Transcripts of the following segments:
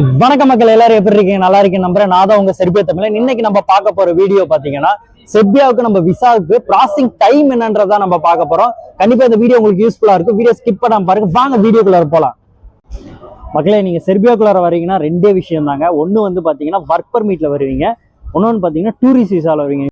வணக்க மக்கள் எல்லாரும் எப்படி இருக்கீங்க? நல்லா இருக்கீங்க நம்புறேன். நான் தான் உங்க செர்பியா தமிழன். இன்னைக்கு நம்ம பார்க்க போற வீடியோ பாத்தீங்கன்னா செர்பியாவுக்கு நம்ம விசாவுக்கு ப்ராசிங் டைம் என்னன்றதா நம்ம பார்க்க போறோம். கண்டிப்பா இந்த வீடியோ உங்களுக்கு யூஸ்ஃபுல்லா இருக்கும். வீடியோ ஸ்கிப் பண்ணாம பாருங்க. வாங்க வீடியோக்குள்ள போலாம். மக்களே நீங்க செர்பியாக்குள்ளார வரீங்கன்னா ரெண்டே விஷயம் தாங்க. ஒன்னு வந்து பாத்தீங்கன்னா ஒர்க் பர்மிட்ல வருவீங்க. இன்னொன்னு பாத்தீங்கன்னா டூரிஸ்ட் விசால வருவீங்க.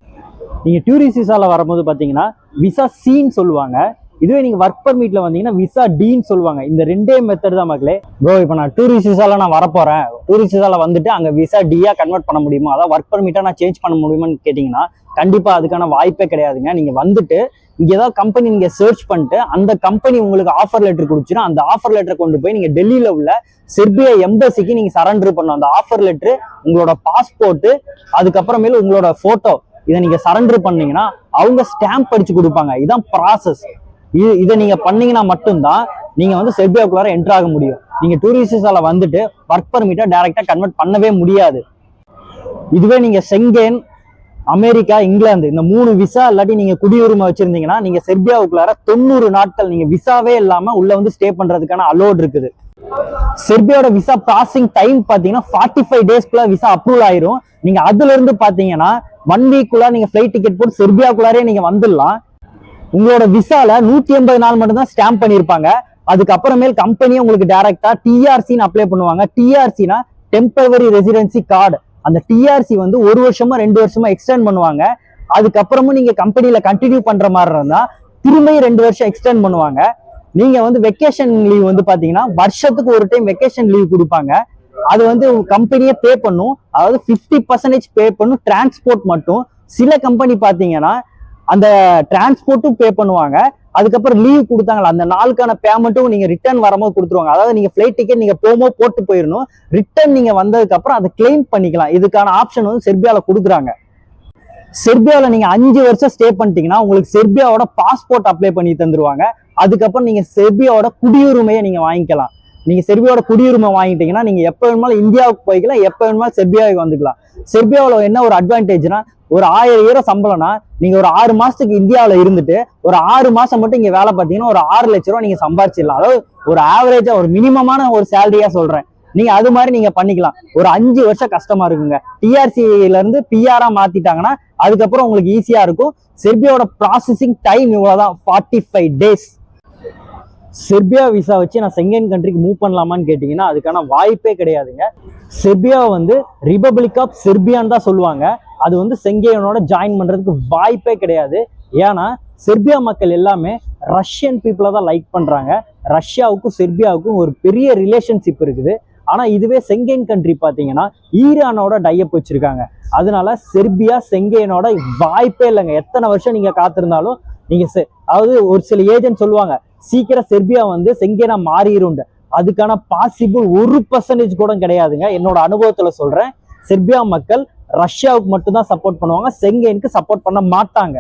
நீங்க டூரிஸ்ட் விசால வரும்போது பாத்தீங்கன்னா விசா சீன்னு சொல்லுவாங்க. இதுவே நீங்க ஒர்க் பர்மிட்ல வந்தீங்கன்னா விசா டின்னு சொல்லுவாங்க. இந்த ரெண்டே மெத்தட் தான் மக்களே. ப்ரோ இப்போ நான் டூரிஸ்ட் விசால நான் வரப்போறேன். டூரிஸ்ட் விசால வந்துட்டு அங்க விசா டியா கன்வெர்ட் பண்ண முடியுமா? அதாவது ஒர்க் பர்மிட்டா நான் சேஞ்ச் பண்ண முடியுமான்னு கேட்டீங்கன்னா கண்டிப்பா அதுக்கான வாய்ப்பே கிடையாதுங்க. நீங்க வந்துட்டு இங்க ஏதாவது கம்பெனி நீங்க சர்ச் பண்ணிட்டு அந்த கம்பெனி உங்களுக்கு ஆஃபர் லெட்டர் கொடுத்துரும் அந்த ஆஃபர் லெட்டர் கொண்டு போய் நீங்க டெல்லியில உள்ள செர்பியா எம்பசிக்கு நீங்க சரண்டர் பண்ணணும். அந்த ஆஃபர் லெட்டர் உங்களோட பாஸ்போர்ட் அதுக்கப்புறமேல உங்களோட போட்டோ இதை நீங்க சரண்டர் பண்ணீங்கன்னா அவங்க ஸ்டாம்ப் அடிச்சு கொடுப்பாங்க. இதுதான் ப்ராசஸ் இது இதை நீங்க பண்ணீங்கன்னா மட்டும்தான் நீங்க வந்து செர்பியாக்குள்ளார என்ட்ரு ஆக முடியும். நீங்க டூரிஸ்ட் விசால வந்துட்டு ஒர்க் பர்மிட்டா டைரக்டா கன்வெர்ட் பண்ணவே முடியாது. இதுவே நீங்க செங்கேன் அமெரிக்கா இங்கிலாந்து இந்த மூணு விசா இல்லாட்டி நீங்க குடியுரிமை வச்சிருந்தீங்கன்னா நீங்க செர்பியாவுக்குள்ளார தொண்ணூறு நாட்கள் நீங்க விசாவே இல்லாம உள்ள வந்து ஸ்டே பண்றதுக்கான அலோட் இருக்குது. செர்பியாவோட விசா பாசிங் டைம் பாத்தீங்கன்னா ஃபார்ட்டி ஃபைவ் டேஸ்க்குள்ள விசா அப்ரூவல் ஆயிரும். நீங்க அதுல இருந்து பாத்தீங்கன்னா ஒன் வீக்குள்ள நீங்க ஃபிளைட் டிக்கெட் போட்டு செர்பியாக்குள்ளாரே நீங்க வந்துடலாம். உங்களோட விசால நூத்தி எண்பது நாள் மட்டும்தான் ஸ்டாம்ப் பண்ணியிருப்பாங்க. அதுக்கப்புறமேல் கம்பெனியே உங்களுக்கு டைரக்டா டிஆர்சின்னு அப்ளை பண்ணுவாங்க. டிஆர்சினா டெம்பரவரி ரெசிடென்சி கார்டு அந்த டிஆர்சி வந்து ஒரு வருஷமா ரெண்டு வருஷமா எக்ஸ்டெண்ட் பண்ணுவாங்க. அதுக்கப்புறமும் நீங்க கம்பெனியில கண்டினியூ பண்ற மாதிரி இருந்தா திரும்பியும் ரெண்டு வருஷம் எக்ஸ்டெண்ட் பண்ணுவாங்க. நீங்க வந்து வெக்கேஷன் லீவ் வந்து பாத்தீங்கன்னா வருஷத்துக்கு ஒரு டைம் வெக்கேஷன் லீவ் கொடுப்பாங்க. அது வந்து கம்பெனியே பே பண்ணும். அதாவது 50% பர்சன்டேஜ் பே பண்ணும். டிரான்ஸ்போர்ட் மட்டும். சில கம்பெனி பாத்தீங்கன்னா அந்த டிரான்ஸ்போர்ட்டும் பே பண்ணுவாங்க. அதுக்கப்புறம் லீவ் கொடுத்தாங்களா அந்த நாளுக்கான பேமெண்ட்டும் நீங்க ரிட்டர்ன் வரும்போது கொடுத்துருவாங்க. அதாவது நீங்க ஃபிளைட் டிக்கெட் நீங்க போகும்போது போட்டு போயிடணும் ரிட்டர்ன் நீங்க வந்ததுக்கு அப்புறம் அதை கிளைம் பண்ணிக்கலாம். இதுக்கான ஆப்ஷன் வந்து செர்பியாவில் கொடுக்குறாங்க. செர்பியாவில் நீங்க அஞ்சு வருஷம் ஸ்டே பண்ணிட்டீங்கன்னா உங்களுக்கு செர்பியாவோட பாஸ்போர்ட் அப்ளை பண்ணி தந்துருவாங்க. அதுக்கப்புறம் நீங்க செர்பியாவோட குடியுரிமையை நீங்க வாங்கிக்கலாம். நீங்க செர்பியாவோட குடியுரிமை வாங்கிட்டீங்கன்னா நீங்க எப்ப வேணுமாலும் இந்தியாவுக்கு போய்க்கலாம் எப்ப வேணுமாலும் செர்பியாவுக்கு வந்துக்கலாம். செர்பியாவில் என்ன ஒரு அட்வான்டேஜ்னா ஒரு ஆயிரம் ஈரோ சம்பளம்னா நீங்க ஒரு ஆறு மாசத்துக்கு இந்தியாவில் இருந்துட்டு ஒரு ஆறு மாசம் மட்டும் இங்க வேலை பார்த்தீங்கன்னா ஒரு ஆறு லட்ச ரூபா நீங்க சம்பாரிச்சிடலாம். அதாவது ஒரு ஆவரேஜா ஒரு மினிமமான ஒரு சேலரியா சொல்றேன். நீங்க அது மாதிரி நீங்க பண்ணிக்கலாம். ஒரு அஞ்சு வருஷம் கஷ்டமா இருக்குங்க. டிஆர்சில இருந்து பிஆரா மாத்திட்டாங்கன்னா அதுக்கப்புறம் உங்களுக்கு ஈஸியா இருக்கும். செர்பியாவோட ப்ராசஸிங் டைம் இவ்வளவுதான். Forty five days Serbia visa வச்சு நான் செங்கன் கண்ட்ரிக்கு மூவ் பண்ணலாமான்னு கேட்டிங்கன்னா அதுக்கான வாய்ப்பே கிடையாதுங்க. செர்பியா வந்து ரிபப்ளிக் ஆஃப் செர்பியான்னு தான் சொல்லுவாங்க. அது வந்து செங்கேயனோட ஜாயின் பண்ணுறதுக்கு வாய்ப்பே கிடையாது. ஏன்னா செர்பியா மக்கள் எல்லாமே ரஷ்யன் பீப்புளை தான் லைக் பண்ணுறாங்க ரஷ்யாவுக்கும் செர்பியாவுக்கும் ஒரு பெரிய ரிலேஷன்ஷிப் இருக்குது. ஆனால் இதுவே செங்கேன் கண்ட்ரி பார்த்தீங்கன்னா ஈரானோட டையப் வச்சுருக்காங்க. அதனால செர்பியா செங்கேனோட வாய்ப்பே இல்லைங்க. எத்தனை வருஷம் நீங்கள் காத்திருந்தாலும் நீங்கள் செ- அதாவது ஒரு சில ஏஜென்ட் சொல்லுவாங்க சீக்கிரம் செர்பியா வந்து செங்கேனா மாறிடும் அதுக்கான பாசிபிள் ஒரு பர்சன்டேஜ் கூட கிடையாதுங்க. என்னோட அனுபவத்துல சொல்றேன். செர்பியா மக்கள் ரஷ்யாவுக்கு மட்டும்தான் சப்போர்ட் பண்ணுவாங்க. செங்கேனுக்கு சப்போர்ட் பண்ண மாட்டாங்க.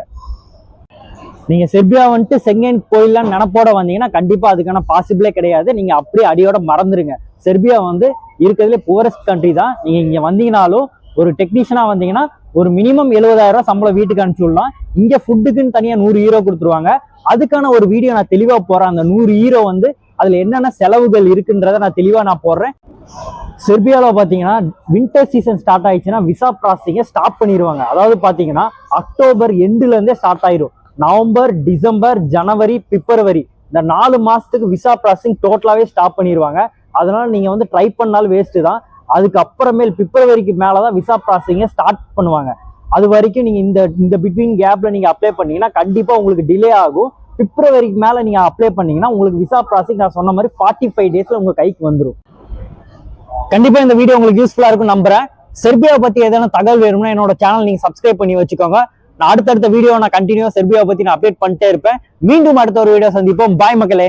நீங்க செர்பியா வந்துட்டு செங்கேன் கோயில்லாம் நினப்போட வந்தீங்கன்னா கண்டிப்பா அதுக்கான பாசிபிளே கிடையாது. நீங்க அப்படியே அடியோட மறந்துருங்க. செர்பியா வந்து இருக்கிறதுல புவரஸ்ட் கண்ட்ரி தான். நீங்க இங்க வந்தீங்கனாலும் ஒரு டெக்னீஷியனா வந்தீங்கன்னா ஒரு மினிமம் எழுபதாயிரம் ரூபாய் சம்பளம் வீட்டுக்கு அனுப்பிச்சு விடலாம். இங்க ஃபுட்டுக்குன்னு தனியா நூறு ஹீரோ கொடுத்துருவாங்க. அதுக்கான ஒரு வீடியோ நான் தெளிவா போறேன் அந்த நூறு ஹீரோ வந்து அதுல என்னென்ன செலவுகள் இருக்குன்றத நான் தெளிவா நான் போடுறேன். செர்பியாவில் பார்த்தீங்கன்னா வின்டர் சீசன் ஸ்டார்ட் ஆயிடுச்சுன்னா விசா ப்ராசஸிங்கை ஸ்டாப் பண்ணிடுவாங்க அதாவது பார்த்தீங்கன்னா அக்டோபர் எண்டுலேருந்தே ஸ்டார்ட் ஆயிரும். நவம்பர் டிசம்பர் ஜனவரி பிப்ரவரி இந்த நாலு மாதத்துக்கு விசா ப்ராசஸிங் டோட்டலாகவே ஸ்டாப் பண்ணிடுவாங்க அதனால் நீங்கள் வந்து ட்ரை பண்ணாலும் வேஸ்ட்டு தான். அதுக்கப்புறமேல் பிப்ரவரிக்கு மேலே தான் விசா ப்ராசஸிங்கை ஸ்டார்ட் பண்ணுவாங்க. அது வரைக்கும் நீங்க இந்த இந்த பிட்வீன் கேப்ல நீங்க அப்ளை பண்ணீங்கன்னா கண்டிப்பா உங்களுக்கு டிலே ஆகும். பிப்ரவரிக்கு மேல நீங்க அப்ளை பண்ணீங்கன்னா உங்களுக்கு விசா ப்ராசஸிங் நான் சொன்ன மாதிரி ஃபார்ட்டி ஃபைவ் டேஸ்ல உங்க கைக்கு வந்துடும் கண்டிப்பா இந்த வீடியோ உங்களுக்கு யூஸ்ஃபுல்லா இருக்கும் நம்புறேன். செர்பியாவை பத்தி எதனா தகவல் வேணும்னா என்னோட சேனல் நீங்க சப்ஸ்கிரைப் பண்ணி வச்சுக்கோங்க. நான் அடுத்தடுத்த வீடியோ நான் கண்டினியூ செர்பியாவை பத்தி நான் அப்டேட் பண்ணிட்டே இருப்பேன். மீண்டும் அடுத்த ஒரு வீடியோ சந்திப்போம். பாய் மக்களே.